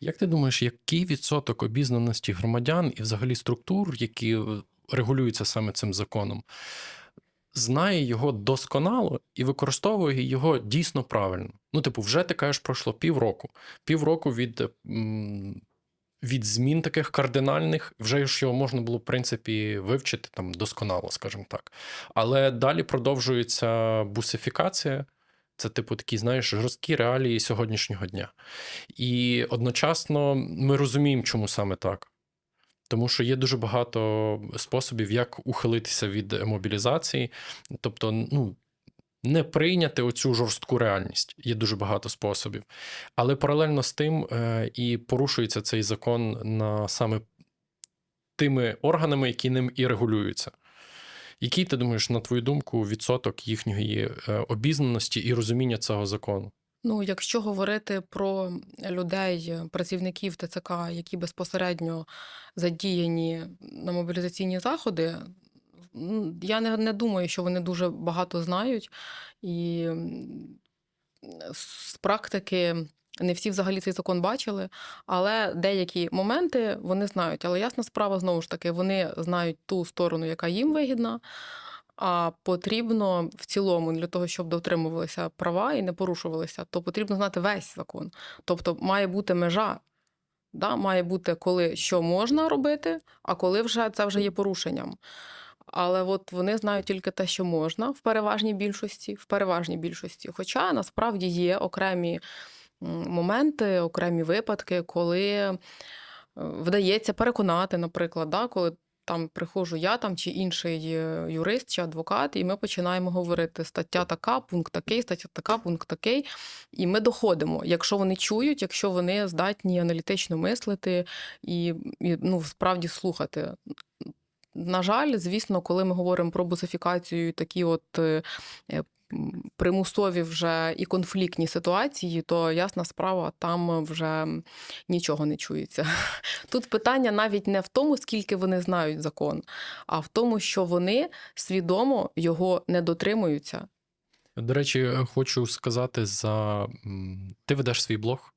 Як ти думаєш, який відсоток обізнаності громадян і взагалі структур, які е, регулюються саме цим законом, знає його досконало і використовує його дійсно правильно? Ну, типу, вже ти кажеш, пройшло півроку. Півроку від, від змін таких кардинальних, вже ж його можна було, в принципі, вивчити там досконало, скажімо так. Але далі продовжується бусифікація. Це, типу, такі, знаєш, жорсткі реалії сьогоднішнього дня. І одночасно ми розуміємо, чому саме так. Тому що є дуже багато способів, як ухилитися від мобілізації, тобто, ну. Не прийняти оцю жорстку реальність. Є дуже багато способів. Але паралельно з тим е, і порушується цей закон на саме тими органами, які ним і регулюються. Який ти думаєш, на твою думку, відсоток їхньої е, обізнаності і розуміння цього закону? Ну, якщо говорити про людей, працівників ТЦК, які безпосередньо задіяні на мобілізаційні заходи, я не, не думаю, що вони дуже багато знають. І з практики не всі взагалі цей закон бачили, але деякі моменти вони знають. Але ясна справа, знову ж таки, вони знають ту сторону, яка їм вигідна. А потрібно в цілому для того, щоб дотримувалися права і не порушувалися, то потрібно знати весь закон. Тобто має бути межа. Да? Має бути, коли що можна робити, а коли вже це вже є порушенням. Але от вони знають тільки те, що можна в переважній більшості, в переважній більшості. Хоча насправді є окремі моменти, окремі випадки, коли е, вдається переконати, наприклад, да, коли там приходжу я там чи інший е, юрист чи адвокат, і ми починаємо говорити стаття така, пункт такий, стаття така, пункт такий. І ми доходимо, якщо вони чують, якщо вони здатні аналітично мислити і, і ну, справді слухати. На жаль, звісно, коли ми говоримо про бусифікацію, такі от е, примусові вже і конфліктні ситуації, то ясна справа, там вже нічого не чується. Тут питання навіть не в тому, скільки вони знають закон, а в тому, що вони свідомо його не дотримуються. До речі, е, хочу сказати за ти ведеш свій блог.